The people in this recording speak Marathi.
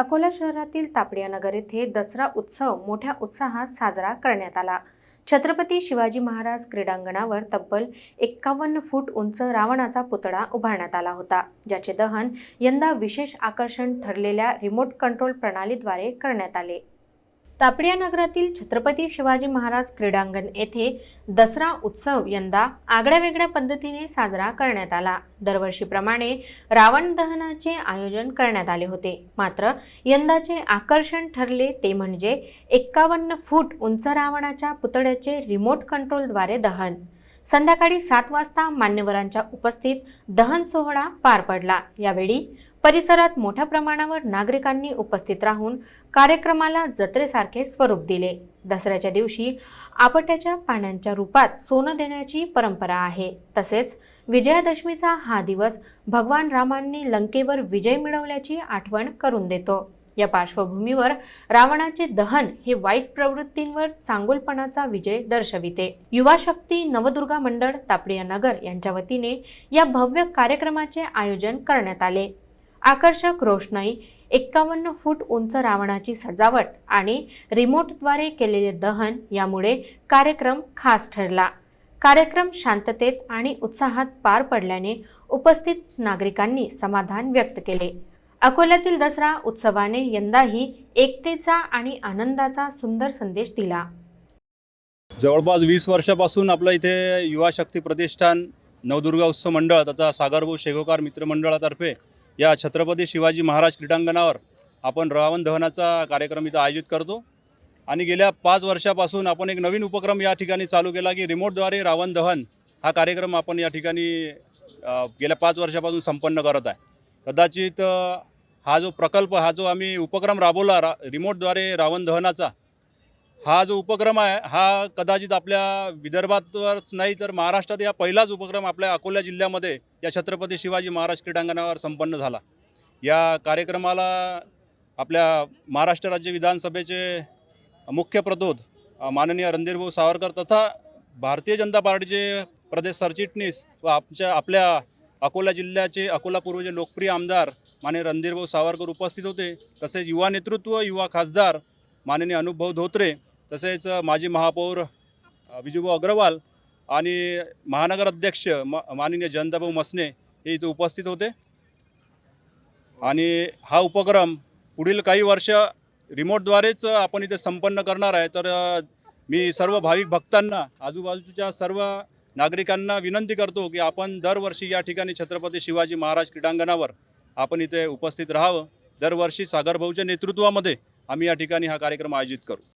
अकोला शहरातील तापडिया नगर येथे दसरा उत्सव मोठ्या उत्साहात साजरा करण्यात आला. छत्रपती शिवाजी महाराज क्रीडांगणावर तब्बल एक्कावन्न फूट उंच रावणाचा पुतळा उभारण्यात आला होता ज्याचे दहन यंदा विशेष आकर्षण ठरलेल्या रिमोट कंट्रोल प्रणालीद्वारे करण्यात आले. तापडिया नगरातील छत्रपती शिवाजी महाराज क्रीडांगण येथे दसरा उत्सव यंदा आगळ्या वेगळ्या पद्धतीने साजरा करण्यात आला. दरवर्षीप्रमाणे रावण दहनाचे आयोजन करण्यात आले होते. मात्र यंदाचे आकर्षण ठरले ते म्हणजे एक्कावन्न फूट उंच रावणाच्या पुतळ्याचे रिमोट कंट्रोलद्वारे दहन. संध्याकाळी सात वाजता मान्यवरांच्या उपस्थित दहन सोहळा पार पडला. यावेळी परिसरात मोठ्या प्रमाणावर नागरिकांनी उपस्थित राहून कार्यक्रमाला जत्रेसारखे स्वरूप दिले. दसऱ्याच्या दिवशी आपट्याच्या पाण्याच्या रूपात सोनं देण्याची परंपरा आहे. तसेच विजयादशमीचा हा दिवस भगवान रामांनी लंकेवर विजय मिळवल्याची आठवण करून देतो. या पार्श्वभूमीवर रावणाचे दहन हे वाईट प्रवृत्तींवर चांगुलपणाचा विजय दर्शविते. युवा शक्ती नवदुर्गा मंडळ तापडिया नगर यांच्या वतीने या भव्य कार्यक्रमाचे आयोजन करण्यात आले. आकर्षक रोषणाई एक्कावन्न फूट उंच रावणाची सजावट आणि रिमोटद्वारे केलेले दहन यामुळे कार्यक्रम खास ठरला. कार्यक्रम शांततेत आणि उत्साहात पार पडल्याने उपस्थित नागरिकांनी समाधान व्यक्त केले. अकोल्यातील दसरा उत्सवाने यंदाही एकतेचा आणि आनंदाचा सुंदर संदेश दिला. जवळपास वीस वर्षापासून आपलं इथे युवा शक्ती प्रतिष्ठान नवदुर्गा उत्सव मंडळ तथा सागरभाऊ शेगोकार मित्रमंडळातर्फे या छत्रपती शिवाजी महाराज क्रीडांगणावर आपण रावण दहनाचा कार्यक्रम इथं आयोजित करतो. आणि गेल्या पाच वर्षापासून आपण एक नवीन उपक्रम या ठिकाणी चालू केला की रिमोटद्वारे रावण दहन हा कार्यक्रम आपण या ठिकाणी गेल्या पाच वर्षापासून संपन्न करत आहे. कदाचित हा जो प्रकल्प हा जो आम्ही उपक्रम राबवला रा रिमोटद्वारे रावण दहनाचा हा जो उपक्रम आहे हा कदाचित आपल्या विदर्भातच नाही तर महाराष्ट्रात या पहिलाच उपक्रम आपल्या अकोला जिल्ह्यामध्ये या छत्रपती शिवाजी महाराज क्रीडांगणावर संपन्न झाला. या कार्यक्रमाला आपल्या महाराष्ट्र राज्य विधानसभेचे मुख्य प्रतोद माननीय रणधीरभाऊ सावरकर तथा भारतीय जनता पार्टीचे प्रदेश सरचिटणीस व आमच्या आपल्या अकोला जिल्ह्याचे अकोला पूर्वचे लोकप्रिय आमदार माने रणधीरभाऊ सावरकर उपस्थित होते. तसेच युवा नेतृत्व युवा खासदार माननीय अनुपभाऊ धोत्रे तसेच माजी महापौर विजूभाऊ अग्रवाल आणि महानगर अध्यक्ष म माननीय जयंताभाऊ मसने हे इथे उपस्थित होते. आणि हा उपक्रम पुढील काही वर्ष रिमोटद्वारेच आपण इथे संपन्न करणार आहे. तर मी सर्व भाविक भक्तांना आजूबाजूच्या सर्व नागरिकांना विनंती करतो की आपण दरवर्षी या ठिकाणी छत्रपती शिवाजी महाराज क्रीडांगणावर आपण इथे उपस्थित राहावं. दरवर्षी सागरभाऊच्या नेतृत्वामध्ये आम्ही या ठिकाणी हा कार्यक्रम आयोजित करू.